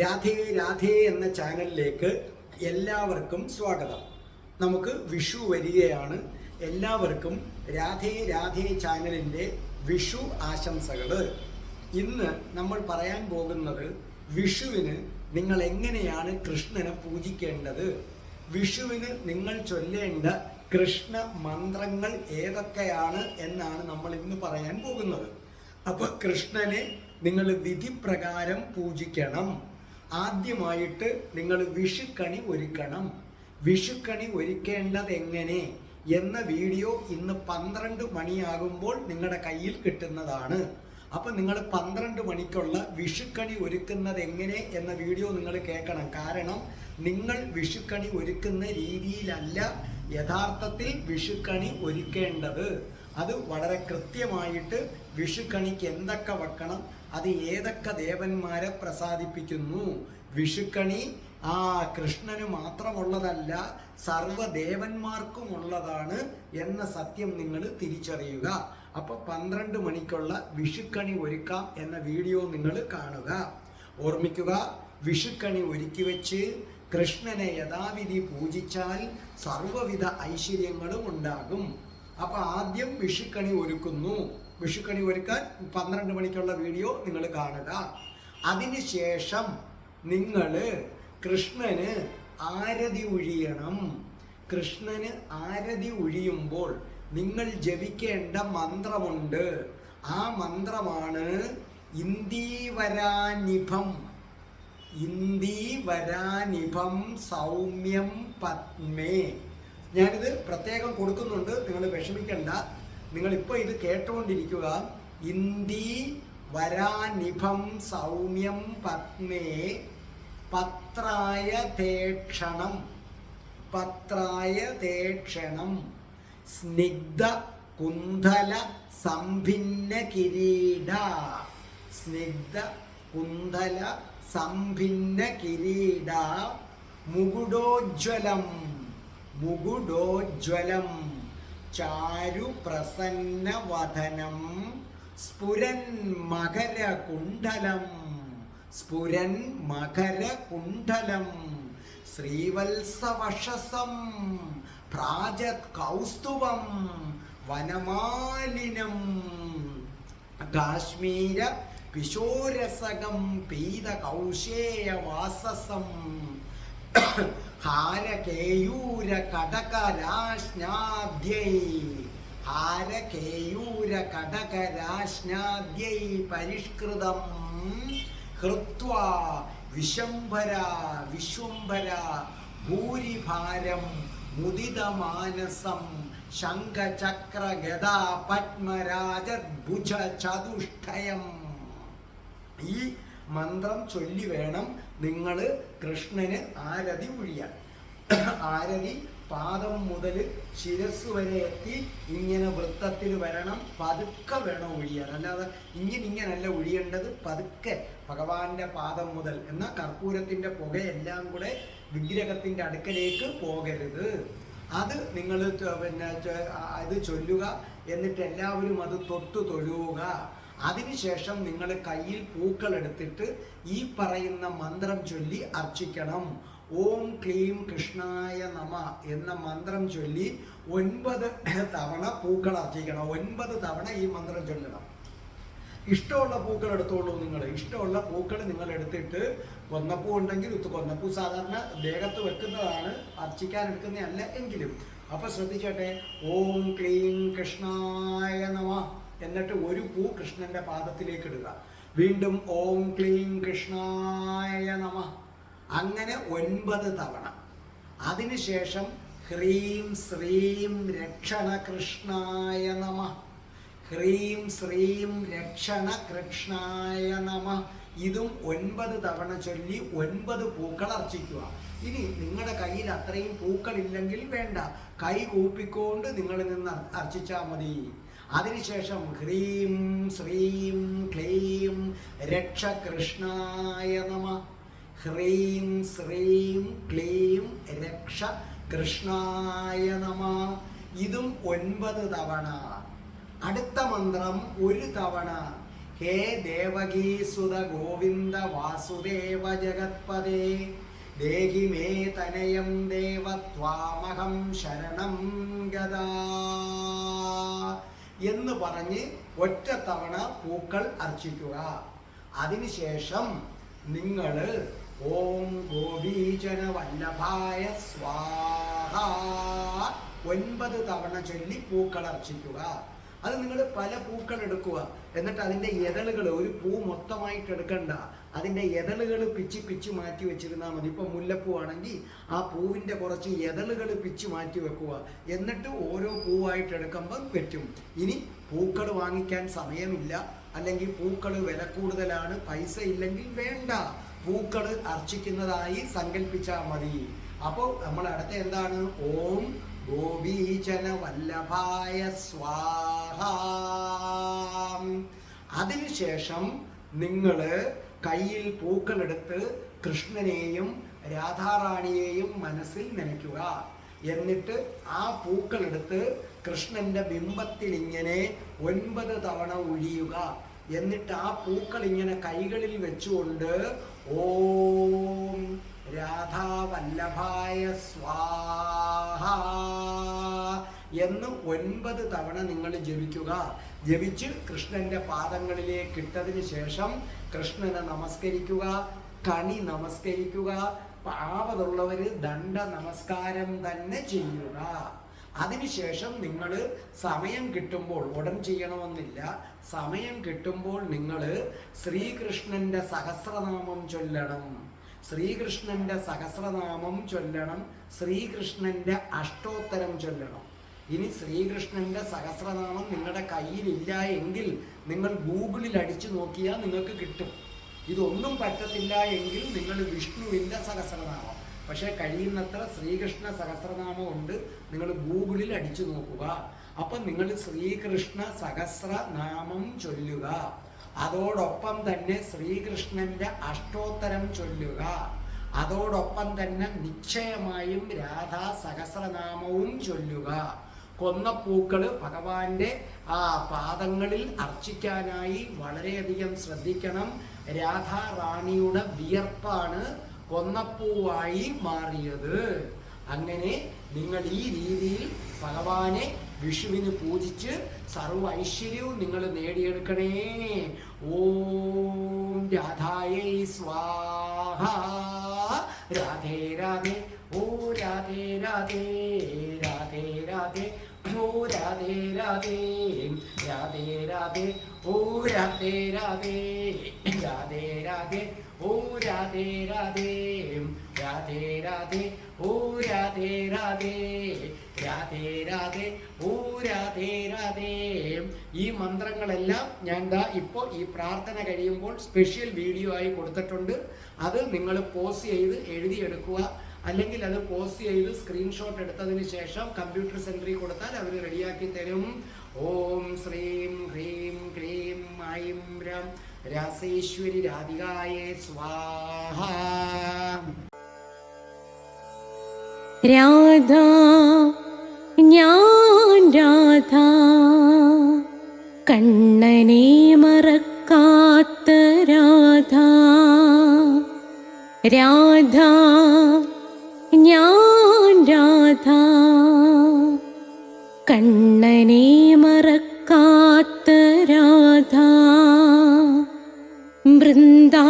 രാധേ രാധേ എന്ന ചാനലിലേക്ക് എല്ലാവർക്കും സ്വാഗതം. നമുക്ക് വിഷു വരികയാണ്. എല്ലാവർക്കും രാധേ രാധേ ചാനലിന്റെ വിഷു ആശംസകൾ ഇന്ന് നമ്മൾ പറയാൻ പോകുന്നത് വിഷുവിന് നിങ്ങൾ എങ്ങനെയാണ് കൃഷ്ണനെ പൂജിക്കേണ്ടത്? വിഷുവിന് നിങ്ങൾ ചൊല്ലേണ്ട കൃഷ്ണ മന്ത്രങ്ങൾ ഏതൊക്കെയാണ് എന്നാണ് നമ്മൾ ഇന്ന് പറയാൻ പോകുന്നത്. അപ്പോൾ കൃഷ്ണനെ നിങ്ങൾ വിധിപ്രകാരം പൂജിക്കണം. ആദ്യമായിട്ട് നിങ്ങൾ വിഷുക്കണി ഒരുക്കണം. വിഷുക്കണി ഒരുക്കേണ്ടത് എങ്ങനെ? എന്ന വീഡിയോ ഇന്ന് പന്ത്രണ്ട് മണിയാകുമ്പോൾ നിങ്ങളുടെ കയ്യിൽ കിട്ടുന്നതാണ്. അപ്പൊ നിങ്ങൾ പന്ത്രണ്ട് മണിക്കുള്ള വിഷുക്കണി ഒരുക്കുന്നത് എങ്ങനെ എന്ന വീഡിയോ നിങ്ങൾ കേൾക്കണം. കാരണം നിങ്ങൾ വിഷുക്കണി ഒരുക്കുന്ന രീതിയിലല്ല യഥാർത്ഥത്തിൽ വിഷുക്കണി ഒരുക്കേണ്ടത്. അത് വളരെ കൃത്യമായിട്ട് വിഷുക്കണിക്ക് എന്തൊക്കെ വെക്കണം അത് ഏതൊക്കെ ദേവന്മാരെ പ്രസാദിപ്പിക്കുന്നു. വിഷുക്കണി ആ കൃഷ്ണന് മാത്രമുള്ളതല്ല സർവദേവന്മാർക്കും ഉള്ളതാണ് എന്ന സത്യം നിങ്ങൾ തിരിച്ചറിയുക. അപ്പൊ പന്ത്രണ്ട് മണിക്കുള്ള വിഷുക്കണി ഒരുക്കാം എന്ന വീഡിയോ നിങ്ങൾ കാണുക. ഓർമ്മിക്കുക വിഷുക്കണി ഒരുക്കി വെച്ച് കൃഷ്ണനെ യഥാവിധി പൂജിച്ചാൽ സർവവിധ ഐശ്വര്യങ്ങളും ഉണ്ടാകും. അപ്പൊ ആദ്യം വിഷുക്കണി ഒരുക്കുന്നു. വിഷുക്കണി ഒരുക്കാൻ പന്ത്രണ്ട് മണിക്കുള്ള വീഡിയോ നിങ്ങൾ കാണുക. അതിനുശേഷം നിങ്ങൾ കൃഷ്ണന് ആരതി ഒഴിയണം കൃഷ്ണന് ആരതി ഒഴിയുമ്പോൾ നിങ്ങൾ ജപിക്കേണ്ട മന്ത്രമുണ്ട്. ആ മന്ത്രമാണ് ഇന്ദീവരാനിഭം. ഇന്ദീവരാനിഭം സൗമ്യം പത്മേ. ഞാനിത് പ്രത്യേകം കൊടുക്കുന്നുണ്ട്. നിങ്ങൾ വിഷമിക്കണ്ട. നിങ്ങൾ ഇപ്പൊ ഇത് കേട്ടുകൊണ്ടിരിക്കുക ഇന്ദി വരാനിഭം സൗമ്യം പത്മേ പത്രായ തേക്ഷണം പത്രായ തേക്ഷണം സ്നിഗ്ധ കുന്തല സംഭിന്ന കിരീട. സ്നിഗ്ധ കുന്തല സംഭിന്ന കിരീട. മുകുടോജ്വലം മുകുടോജ്വലം ചാരു പ്രസന്ന വദനം സ്ഫുരൻ മകരകുണ്ഡലം സ്ഫുരൻ മകരകുണ്ഡലം ശ്രീവത്സവശസം പ്രാജത് കൗസ്തുവം വനമാലിനം കാശ്മീര കിശോരസകം പീത കൗശേയവാസസം ഹാരകേയൂര കടകരാശ്നാദ്യൈ ഹാരകേയൂര കടകരാശ്നാദ്യൈ പരിഷ്കൃതം ഹൃത്വാ വിശംഭര വിശ്വംഭര ഭൂരിഭാരം മുദിതമാനസം ശംഖചക്ര ഗദാ പത്മരാജഭുജ ചതുഷ്ടയം ഈ മന്ത്രം ചൊല്ലി വേണം നിങ്ങൾ കൃഷ്ണന് ആരതി ഒഴിയാൻ ആരതി പാദം മുതൽ ശിരസ് വരെ എത്തി ഇങ്ങനെ വൃത്തത്തിൽ വരണം പതുക്കെ വേണം ഒഴിയാൻ അല്ലാതെ ഇങ്ങനെ ഇങ്ങനല്ല ഒഴിയേണ്ടത് പതുക്കെ ഭഗവാന്റെ പാദം മുതൽ. എന്നാൽ കർപ്പൂരത്തിന്റെ പുകയെല്ലാം കൂടെ വിഗ്രഹത്തിന്റെ അടുക്കലേക്ക് പോകരുത്. അത് നിങ്ങൾ പിന്നെ അത് ചൊല്ലുക എന്നിട്ട് എല്ലാവരും അത് തൊട്ടു തൊഴുക അതിനുശേഷം നിങ്ങൾ കയ്യിൽ പൂക്കൾ എടുത്തിട്ട് ഈ പറയുന്ന മന്ത്രം ചൊല്ലി അർച്ചിക്കണം. ഓം ക്ലീം കൃഷ്ണായ നമ എന്ന മന്ത്രം ചൊല്ലി ഒൻപത് തവണ പൂക്കൾ അർച്ചിക്കണം. ഒൻപത് തവണ ഈ മന്ത്രം ചൊല്ലണം. ഇഷ്ടമുള്ള പൂക്കൾ എടുത്തോളൂ നിങ്ങൾ ഇഷ്ടമുള്ള പൂക്കൾ നിങ്ങൾ എടുത്തിട്ട് കൊന്നപ്പൂ ഉണ്ടെങ്കിൽ ഇത് കൊന്നപ്പൂ. സാധാരണ ദേഹത്ത് വെക്കുന്നതാണ് അർച്ചിക്കാൻ എടുക്കുന്നതല്ല എങ്കിലും. അപ്പൊ ശ്രദ്ധിച്ചോട്ടെ. ഓം ക്ലീം കൃഷ്ണായ നമ. എന്നിട്ട് ഒരു പൂ കൃഷ്ണന്റെ പാദത്തിലേക്ക് ഇടുക. വീണ്ടും ഓം ക്ലീം കൃഷ്ണായ നമ. അങ്ങനെ ഒൻപത് തവണ. അതിനുശേഷം ഹ്രീം ശ്രീം രക്ഷണ കൃഷ്ണായ നമ. ഹ്രീം ശ്രീം രക്ഷണ കൃഷ്ണായ നമ. ഇതും ഒൻപത് തവണ ചൊല്ലി ഒൻപത് പൂക്കൾ അർച്ചിക്കുക. ഇനി നിങ്ങളുടെ കയ്യിൽ അത്രയും പൂക്കൾ ഇല്ലെങ്കിൽ വേണ്ട. കൈ കൂപ്പിക്കൊണ്ട് നിങ്ങൾ നിന്ന് അർച്ചിച്ചാൽ മതി. അതിനുശേഷം ഹ്രീം ശ്രീം ക്ലീം രക്ഷ കൃഷ്ണായ നമ. ഹ്രീം ശ്രീം ക്ലീം രക്ഷ കൃഷ്ണായ നമ. ഇതും ഒൻപത് തവണ. അടുത്ത മന്ത്രം ഒരു തവണ. ഹേ ദേവകീസുത ഗോവിന്ദ വാസുദേവ ജഗത്പദേ ദേഹി മേ തനയം ദേവത്വാമഹം ശരണം ഗതാ. എന്ന് പറഞ്ഞ് ഒറ്റ തവണ പൂക്കൾ അർച്ചിക്കുക. അതിനുശേഷം നിങ്ങൾ ഓം ഗോപീചന വല്ലഭായ സ്വാഹ ഒൻപത് തവണ ചൊല്ലി പൂക്കൾ അർച്ചിക്കുക. അത് നിങ്ങൾ പല പൂക്കൾ എടുക്കുക. എന്നിട്ട് അതിന്റെ ഇതളുകൾ ഒരു പൂ മൊത്തമായിട്ട് എടുക്കണ്ട. അതിന്റെ ഇതളുകൾ പിച്ചി പിച്ചു മാറ്റി വെച്ചിരുന്നാൽ മതി. ഇപ്പം മുല്ലപ്പൂ ആണെങ്കിൽ ആ പൂവിന്റെ കുറച്ച് ഇതളുകൾ പിച്ചു മാറ്റി വെക്കുക. എന്നിട്ട് ഓരോ പൂവായിട്ട് എടുക്കുമ്പോൾ പറ്റും ഇനി പൂക്കൾ വാങ്ങിക്കാൻ സമയമില്ല. അല്ലെങ്കിൽ പൂക്കൾ വില കൂടുതലാണ്. പൈസ ഇല്ലെങ്കിൽ വേണ്ട. പൂക്കൾ അർച്ചിക്കുന്നതായി സങ്കല്പിച്ചാൽ മതി. അപ്പോൾ നമ്മൾ അടുത്ത എന്താണ്? ഓം ഗോപീജന വല്ലഭായ സ്വാഹ അതിനുശേഷം നിങ്ങൾ കയ്യിൽ പൂക്കളെടുത്ത് കൃഷ്ണനെയും രാധാറാണിയെയും മനസ്സിൽ നനയ്ക്കുക. എന്നിട്ട് ആ പൂക്കളെടുത്ത് കൃഷ്ണന്റെ ബിംബത്തിൽ ഇങ്ങനെ ഒൻപത് തവണ ഒഴിയുക എന്നിട്ട് ആ പൂക്കൾ ഇങ്ങനെ കൈകളിൽ വെച്ചുകൊണ്ട് ഓം രാധാവല്ലഭായ സ്വാഹ എന്ന് ഒൻപത് തവണ നിങ്ങൾ ജപിക്കുക. ജപിച്ച് കൃഷ്ണന്റെ പാദങ്ങളിലേക്ക് ഇട്ടതിന് ശേഷം കൃഷ്ണനെ നമസ്കരിക്കുക കണി നമസ്കരിക്കുക പാവതുള്ളവർ ദണ്ഡ നമസ്കാരം തന്നെ ചെയ്യുക. അതിനുശേഷം നിങ്ങൾ സമയം കിട്ടുമ്പോൾ ഉടൻ ചെയ്യണമെന്നില്ല സമയം കിട്ടുമ്പോൾ നിങ്ങൾ ശ്രീകൃഷ്ണന്റെ സഹസ്രനാമം ചൊല്ലണം. ശ്രീകൃഷ്ണന്റെ സഹസ്രനാമം ചൊല്ലണം ശ്രീകൃഷ്ണന്റെ അഷ്ടോത്തരം ചൊല്ലണം. ഇനി ശ്രീകൃഷ്ണന്റെ സഹസ്രനാമം നിങ്ങളുടെ കയ്യിലില്ല എങ്കിൽ നിങ്ങൾ ഗൂഗിളിൽ അടിച്ചു നോക്കിയാൽ നിങ്ങൾക്ക് കിട്ടും. ഇതൊന്നും പറ്റത്തില്ല എങ്കിൽ നിങ്ങൾ വിഷ്ണുവിന്റെ സഹസ്രനാമം. പക്ഷേ കഴിയുന്നത്ര ശ്രീകൃഷ്ണ സഹസ്രനാമം ഉണ്ട് നിങ്ങൾ ഗൂഗിളിൽ അടിച്ചു നോക്കുക. അപ്പം നിങ്ങൾ ശ്രീകൃഷ്ണ സഹസ്രനാമം ചൊല്ലുക. അതോടൊപ്പം തന്നെ ശ്രീകൃഷ്ണന്റെ അഷ്ടോത്തരം ചൊല്ലുക. അതോടൊപ്പം തന്നെ നിശ്ചയമായും രാധാ സഹസ്രനാമവും ചൊല്ലുക. കൊന്നപ്പൂക്കൾ ഭഗവാന്റെ ആ പാദങ്ങളിൽ അർച്ചിക്കാനായി വളരെയധികം ശ്രദ്ധിക്കണം. രാധാ റാണിയുടെ വിയർപ്പാണ് കൊന്നപ്പൂവായി മാറിയത്. അങ്ങനെ നിങ്ങൾ ഈ രീതിയിൽ ഭഗവാനെ വിഷുവിന് പൂജിച്ച് സർവ ഐശ്വര്യവും നിങ്ങൾ നേടിയെടുക്കണേ. ഓം രാധായൈ സ്വാഹ. രാധേ രാധേ. ഓ രാധേ രാധേ. രാധേ രാധേ. ഓ രാധേ രാധേ രാധേ രാധേ ഓ രാധേ രാധേ രാധേ രാധേ ഓ രാധേ രാധേ രാധേ രാധേ ഓ രാധേ രാധേ രാധേ രാധേ ഓ രാധേ രാധേ ഈ മന്ത്രങ്ങളെല്ലാം ഞാൻ ദാ ഇപ്പോൾ ഈ പ്രാർത്ഥന കഴിയുമ്പോൾ സ്പെഷ്യൽ വീഡിയോ ആയി കൊടുത്തിട്ടുണ്ട് അത് നിങ്ങൾ പോസ് ചെയ്ത് എഴുതിയെടുക്കുക അല്ലെങ്കിൽ അത് പോസ്റ്റ് ചെയ്ത് സ്ക്രീൻഷോട്ട് എടുത്തതിന് ശേഷം കമ്പ്യൂട്ടർ സെന്ററിൽ കൊടുത്താൽ അവർ റെഡിയാക്കി തരും. ഓം ശ്രീം ഹ്രീം ക്രീം ഐം രം രാസേശ്വരി രാധികായേ സ്വാഹ. രാധ രാധ കണ്ണനെ മറക്കാത്ത രാധ. രാധ ഞാൻ രാധ കണ്ണനെ മറക്കാത്ത രാധ വൃന്ദാ